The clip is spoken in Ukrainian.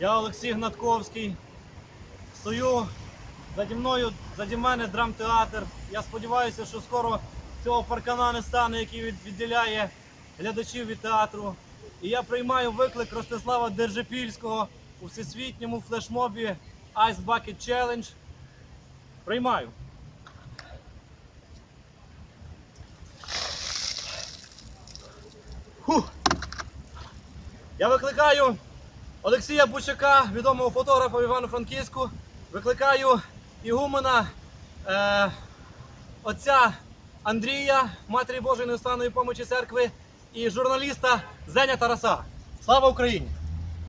Я Олексій Гнатковський. Стою заді мною, заді мене драмтеатр. Я сподіваюся, що скоро цього паркана не стане, який відділяє глядачів від театру. І я приймаю виклик Ростислава Держипільського у всесвітньому флешмобі Ice Bucket Challenge. Приймаю. Фух. Я викликаю Олексія Бучака, відомого фотографа в Івано-Франківську. Викликаю ігумена е, отця Андрія, Матері Божої неустанної помочі церкви і журналіста Зеня Тараса. Слава Україні!